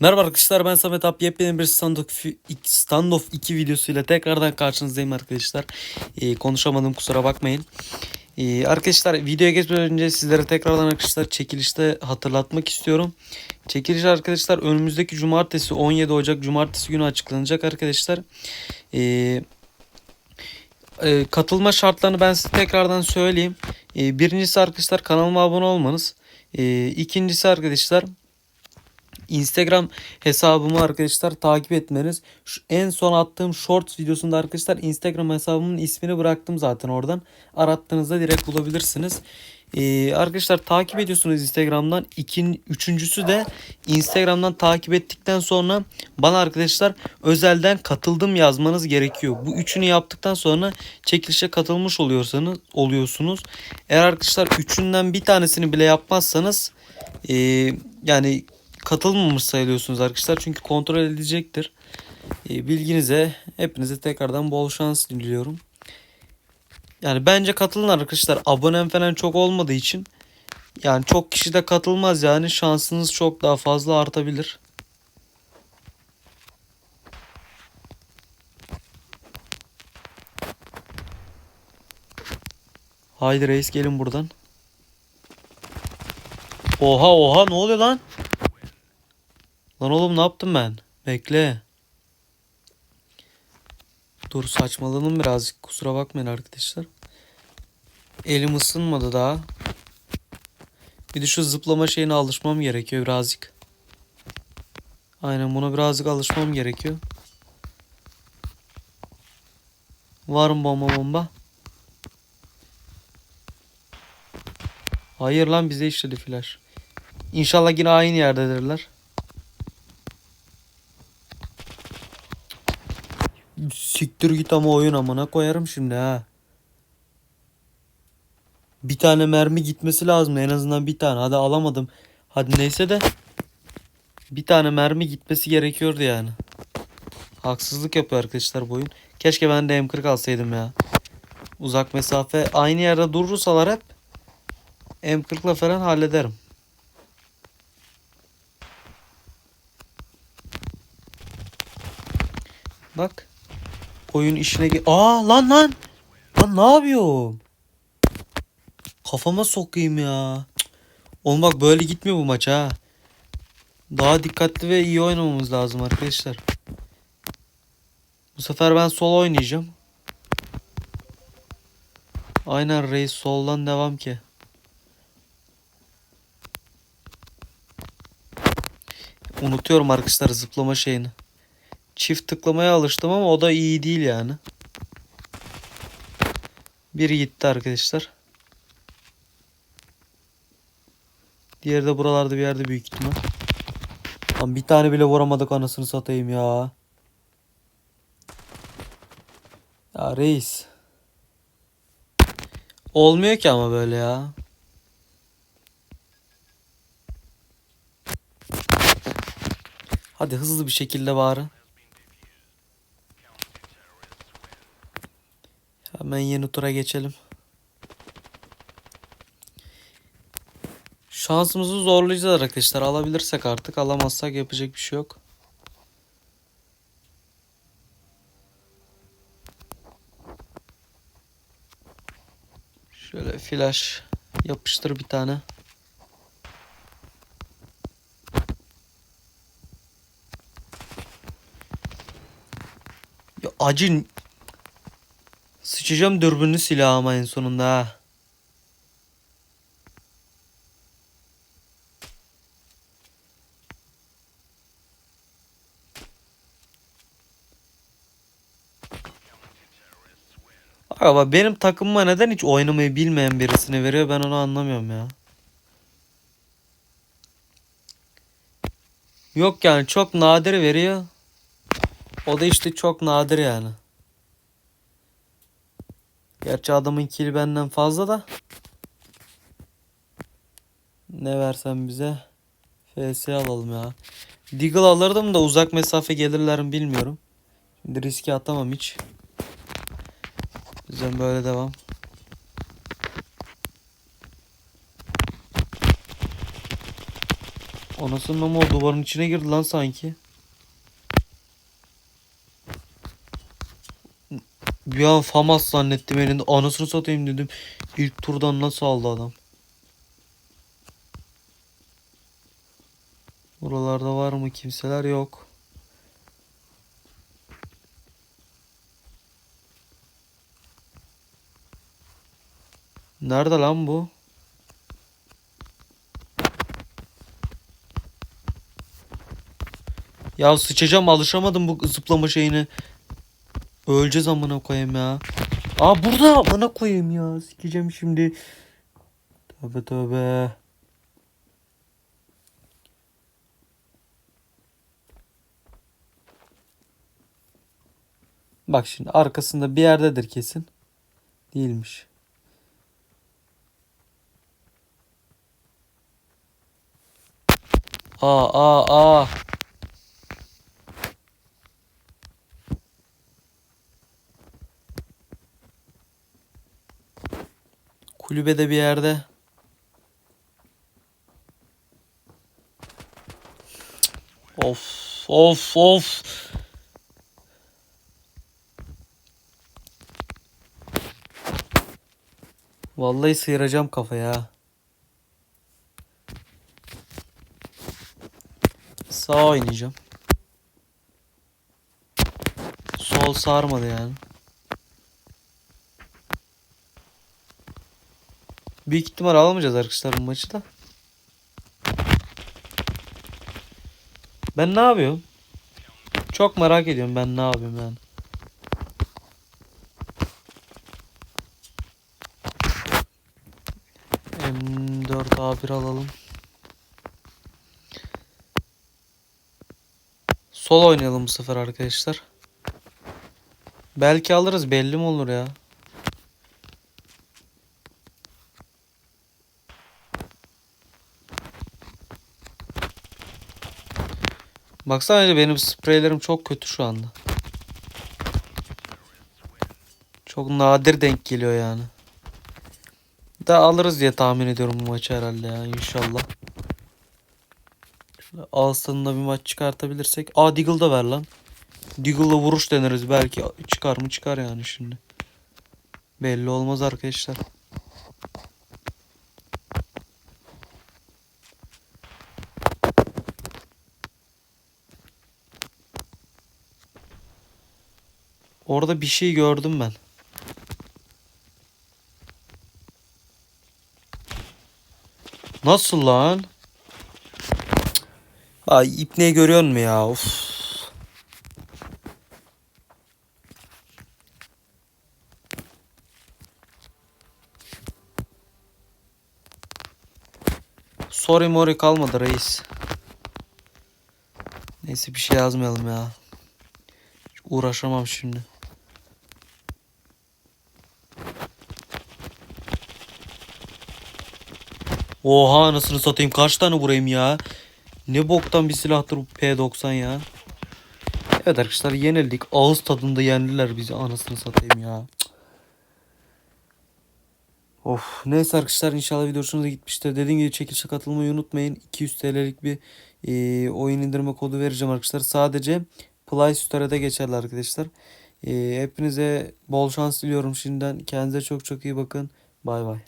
Merhaba arkadaşlar ben Samet Ap yepyeni bir standoff, standoff 2 videosuyla tekrardan karşınızdayım arkadaşlar. Ee, konuşamadım kusura bakmayın. Ee, arkadaşlar videoya geçmeden önce sizlere tekrardan arkadaşlar çekilişte hatırlatmak istiyorum. Çekiliş arkadaşlar önümüzdeki cumartesi 17 Ocak cumartesi günü açıklanacak arkadaşlar. Ee, e, katılma şartlarını ben size tekrardan söyleyeyim. Ee, birincisi arkadaşlar kanalıma abone olmanız. Ee, ikincisi arkadaşlar Instagram hesabımı arkadaşlar takip etmeniz. Şu en son attığım shorts videosunda arkadaşlar Instagram hesabımın ismini bıraktım zaten oradan. Arattığınızda direkt bulabilirsiniz. Ee, arkadaşlar takip ediyorsunuz Instagram'dan. İkin, üçüncüsü de Instagram'dan takip ettikten sonra bana arkadaşlar özelden katıldım yazmanız gerekiyor. Bu üçünü yaptıktan sonra çekilişe katılmış oluyorsanız oluyorsunuz. Eğer arkadaşlar üçünden bir tanesini bile yapmazsanız ee, yani katılmamış sayılıyorsunuz arkadaşlar. Çünkü kontrol edilecektir. E, bilginize hepinize tekrardan bol şans diliyorum. Yani bence katılın arkadaşlar. Abonem falan çok olmadığı için yani çok kişi de katılmaz yani şansınız çok daha fazla artabilir. Haydi reis gelin buradan. Oha oha ne oluyor lan? Lan oğlum ne yaptım ben? Bekle. Dur saçmaladım birazcık. Kusura bakmayın arkadaşlar. Elim ısınmadı daha. Bir de şu zıplama şeyine alışmam gerekiyor birazcık. Aynen buna birazcık alışmam gerekiyor. Var mı bomba bomba? Hayır lan bize işledi flash. İnşallah yine aynı yerdedirler. Siktir git ama oyun amına koyarım şimdi ha. Bir tane mermi gitmesi lazım en azından bir tane. Hadi alamadım. Hadi neyse de bir tane mermi gitmesi gerekiyordu yani. Haksızlık yapıyor arkadaşlar bu oyun. Keşke ben de M40 alsaydım ya. Uzak mesafe aynı yerde durursalar hep M40'la falan hallederim. Bak. Oyun işine ge- Aa lan lan. Lan ne yapıyorum? Kafama sokayım ya. Cık. Oğlum bak böyle gitmiyor bu maç ha. Daha dikkatli ve iyi oynamamız lazım arkadaşlar. Bu sefer ben sol oynayacağım. Aynen reis soldan devam ki. Unutuyorum arkadaşlar zıplama şeyini. Çift tıklamaya alıştım ama o da iyi değil yani. Biri gitti arkadaşlar. Diğeri de buralarda bir yerde büyük ihtimal. Lan bir tane bile vuramadık anasını satayım ya. Ya reis. Olmuyor ki ama böyle ya. Hadi hızlı bir şekilde bari. Hemen yeni tura geçelim. Şansımızı zorlayacağız arkadaşlar. Alabilirsek artık alamazsak yapacak bir şey yok. Şöyle flash yapıştır bir tane. Ya acın Sıçacağım dürbünlü silahıma en sonunda ha. Ama benim takımıma neden hiç oynamayı bilmeyen birisini veriyor ben onu anlamıyorum ya. Yok yani çok nadir veriyor. O da işte çok nadir yani. Gerçi adamın kili benden fazla da. Ne versen bize. FS alalım ya. Deagle alırdım da uzak mesafe gelirler mi bilmiyorum. Şimdi riske atamam hiç. Bizden böyle devam. Anasının ama o duvarın içine girdi lan sanki. Bir an Famas zannettim elinde. Anasını satayım dedim. İlk turdan nasıl aldı adam? Buralarda var mı kimseler yok. Nerede lan bu? Ya sıçacağım alışamadım bu zıplama şeyine. Öleceğiz amına koyayım ya. Aa burada amına koyayım ya. Sikeceğim şimdi. Tövbe tövbe. Bak şimdi arkasında bir yerdedir kesin. Değilmiş. Aa aa aa. Kulübede bir yerde. Of of of. Vallahi sıyıracağım kafaya. Sağ oynayacağım. Sol sarmadı yani. Büyük ihtimal alamayacağız arkadaşlar bu maçı da. Ben ne yapıyorum? Çok merak ediyorum ben ne yapıyorum yani. M4A1 alalım. Sol oynayalım bu sefer arkadaşlar. Belki alırız belli mi olur ya. Baksana benim spreylerim çok kötü şu anda. Çok nadir denk geliyor yani. Da alırız diye tahmin ediyorum bu maçı herhalde ya inşallah. Şöyle tadında bir maç çıkartabilirsek. Aa Deagle ver lan. Deagle'la vuruş deneriz belki çıkar mı çıkar yani şimdi. Belli olmaz arkadaşlar. Orada bir şey gördüm ben. Nasıl lan? Ay ipneyi görüyor musun ya? Of. Sorry mori kalmadı reis. Neyse bir şey yazmayalım ya. Hiç Uğraşamam şimdi. Oha anasını satayım kaç tane vurayım ya. Ne boktan bir silahtır bu P90 ya. Evet arkadaşlar yenildik. Ağız tadında yendiler bizi anasını satayım ya. Of neyse arkadaşlar inşallah video hoşunuza gitmiştir. Dediğim gibi çekilişe katılmayı unutmayın. 200 TL'lik bir e, oyun indirme kodu vereceğim arkadaşlar. Sadece Play Store'da geçerli arkadaşlar. E, hepinize bol şans diliyorum şimdiden. Kendinize çok çok iyi bakın. Bay bay.